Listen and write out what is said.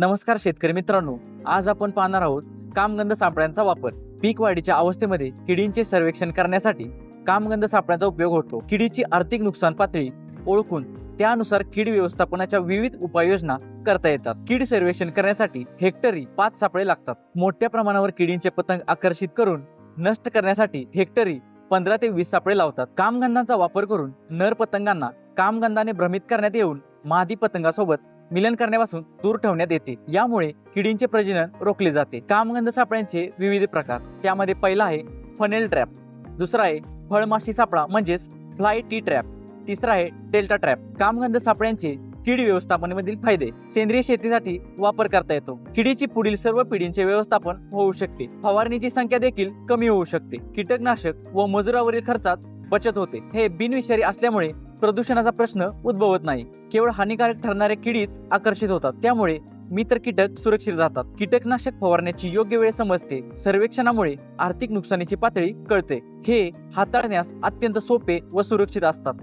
नमस्कार शेतकरी मित्रांनो आज आपण पाहणार आहोत कामगंध सापळ्यांचा वापर. पीक वाढीच्या अवस्थेमध्ये किडींचे सर्वेक्षण करण्यासाठी कामगंध सापळ्यांचा उपयोग होतो. किडीची आर्थिक नुकसान पातळी ओळखून त्यानुसार कीड व्यवस्थापनाच्या विविध उपाययोजना करता येतात. कीड सर्वेक्षण करण्यासाठी हेक्टरी पाच सापळे लागतात. मोठ्या प्रमाणावर किडींचे पतंग आकर्षित करून नष्ट करण्यासाठी हेक्टरी पंधरा ते वीस सापळे लावतात. कामगंधांचा वापर करून नर पतंगांना कामगंधाने भ्रमित करण्यात येऊन मादी पतंगासोबत मिलन करण्यापासून दूर ठेवण्यात येते. यामुळे किडींचे प्रजनन रोखले जाते. कामगंध सापळ्यांचे विविध प्रकार. त्यामध्ये पहिला आहे फनेल ट्रॅप दुसरा आहे फळमाशी सापळा म्हणजेच फ्लाय टी ट्रॅप तिसरा आहे डेल्टा ट्रॅप कामगंध सापळ्यांचे कीड व्यवस्थापनामधील फायदे. सेंद्रिय शेतीसाठी वापर करता येतो. किडीची पुढील सर्व पिढींचे व्यवस्थापन होऊ शकते. फवारणीची संख्या देखील कमी होऊ शकते. कीटकनाशक व मजुरावरील खर्चात बचत होते. हे बिनविषारी असल्यामुळे प्रदूषणाचा प्रश्न उद्भवत नाही. केवळ हानिकारक ठरणारे किडीच आकर्षित होतात. त्यामुळे मित्र कीटक सुरक्षित राहतात. कीटकनाशक फवारण्याची योग्य वेळ समजते. सर्वेक्षणामुळे आर्थिक नुकसानीची पातळी कळते. हे हाताळण्यास अत्यंत सोपे व सुरक्षित असतात.